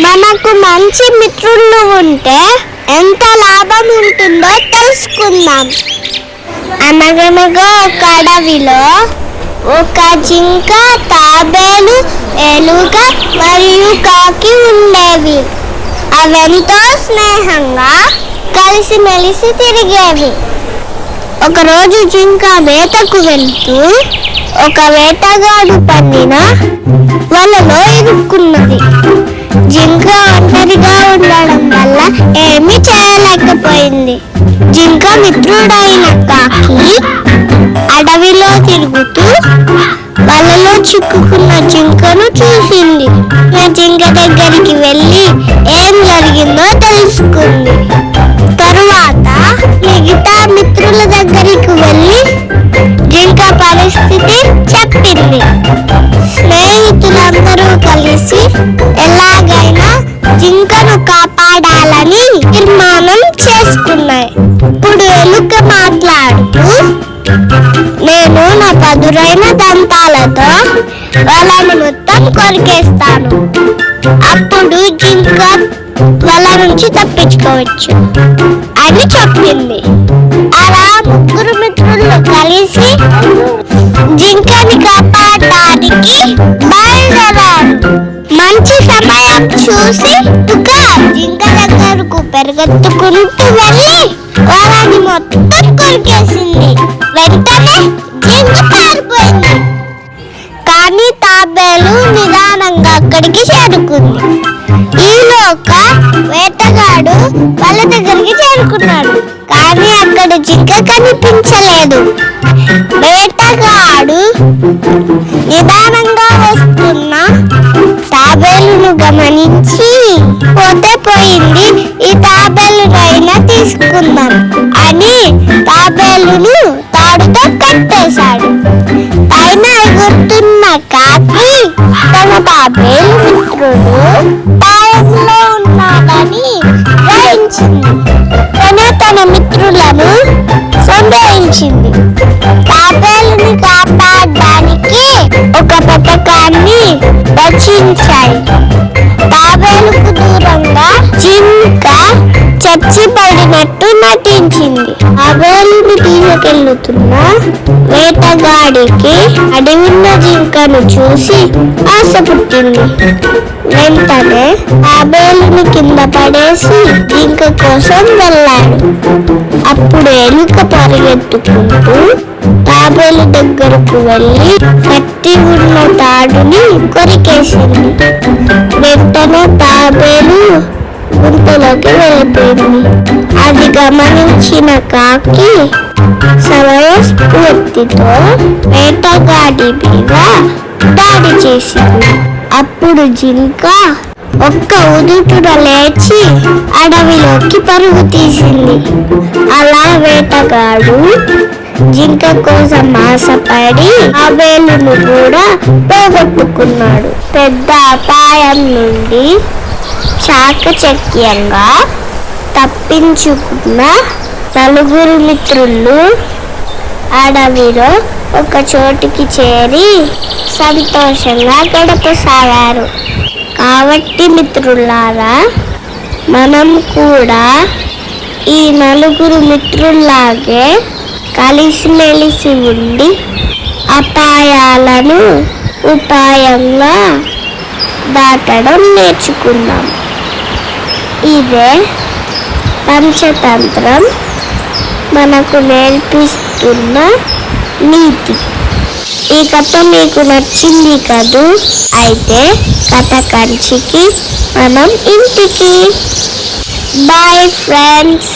మనకు మంచి మిత్రులు ఉంటే ఎంత లాభం ఉంటుందో తెలుసుకుందాం. అనగనగా ఒక అడవిలో ఒక జింక తాబేలు ఎలుక మరియు కాకి ఉండేవి. అవెంతో స్నేహంగా కలిసిమెలిసి తిరిగేవి. ఒకరోజు జింక వేటకు వెళ్తూ ఒక వేటగాడు పన్నిన వలలో ఇరుక్కున్నది. జింక ఒంటరిగా ఉండడం వల్ల ఏమీ చేయలేకపోయింది. జింక మిత్రుడైన కాకి అడవిలో తిరుగుతూ వలలో చిక్కుకున్న జింకను చూసింది. నా జింక దగ్గరికి వెళ్ళి ఏం జరిగిందో తెలుసుకుంది. తరువాత మిగతా మిత్రుల దగ్గరికి వెళ్ళి జింక పరిస్థితి చెప్పింది. స్నేహితులందరూ కలిసి కాపాడాలని నిర్మాణం చేసుకున్నాయి. ఇప్పుడు ఎలుక మాట్లాడుతూ నేను నా పదురైన దంతాలతో వాళ్ళని మొత్తం కొరికేస్తాను. అప్పుడు జింక వల నుంచి తప్పించుకోవచ్చు అని చెప్పింది. అలా ముగ్గురు మిత్రులు కలిసి జింకని కాపాడడానికి బయలుదేరారు. మంచి సమయం చూసి పెరుగెత్తుకుంటూ వెళ్ళి వాళ్ళని మొత్తం కొరికేసింది. వెంటనే జింక పారిపోయింది. కానీ తాబేలు నిదానంగా అక్కడికి చేరుకుంది. ఈలోక వేటగాడు వాళ్ళ దగ్గరికి చేరుకున్నాడు. కానీ అక్కడ జింక కనిపించలేదు. వేటగాడు నిదానంగా వస్తున్న తాబేలును గమనించి పోతే తాబేలు మిత్రుడు ఉన్నాడని గ్రహించింది. తను తన మిత్రులను సందేహించింది. తాబేలుని కాపాడడానికి ఒక పథకాన్ని రచించాయి. తాబేలుకు దూరంగా జింక చచ్చిపడినట్టు నటించింది. తాబేలుని తీసుకెళ్తున్న వేటగాడికి అడవిన్న జింకను చూసి ఆశ పుట్టింది. వెంటనే తాబేలుని కింద పడేసి జింక కోసం వెళ్ళాడు. అప్పుడు ఎలుక పరిగెత్తుకుంటూ తాబేలు దగ్గరకు వెళ్ళి కత్తి ఉన్న తాడుని కొరికేసింది. వెంటనే తాబేలు గుంతలోకి వెళ్ళిపోయింది. అది గమనించిన కాకి సమయస్ఫూర్తితో వేటగాడి మీద దాడి చేసింది. అప్పుడు జింక ఒక్క ఉదుటున లేచి అడవిలోకి పరుగు తీసింది. అలా వేటగాడు జింక కోసం ఆశపడి ఆ వేలును కూడా పోగొట్టుకున్నాడు. పెద్ద అపాయం నుండి చాకచక్యంగా తప్పించుకున్న నలుగురు మిత్రులు అడవిలో ఒక చోటుకి చేరి సంతోషంగా గడపసాగారు. కాబట్టి మిత్రులారా మనం కూడా ఈ నలుగురు మిత్రుల్లాగే కలిసిమెలిసి ఉండి అపాయాలను ఉపాయంగా దాటడం నేర్చుకుందాం. ఇదే పంచతంత్రం మనకు నేర్పిస్తున్న నీతి. ఈ కథ మీకు నచ్చింది కదూ? అయితే కథ కంచికి మనం ఇంటికి. Bye friends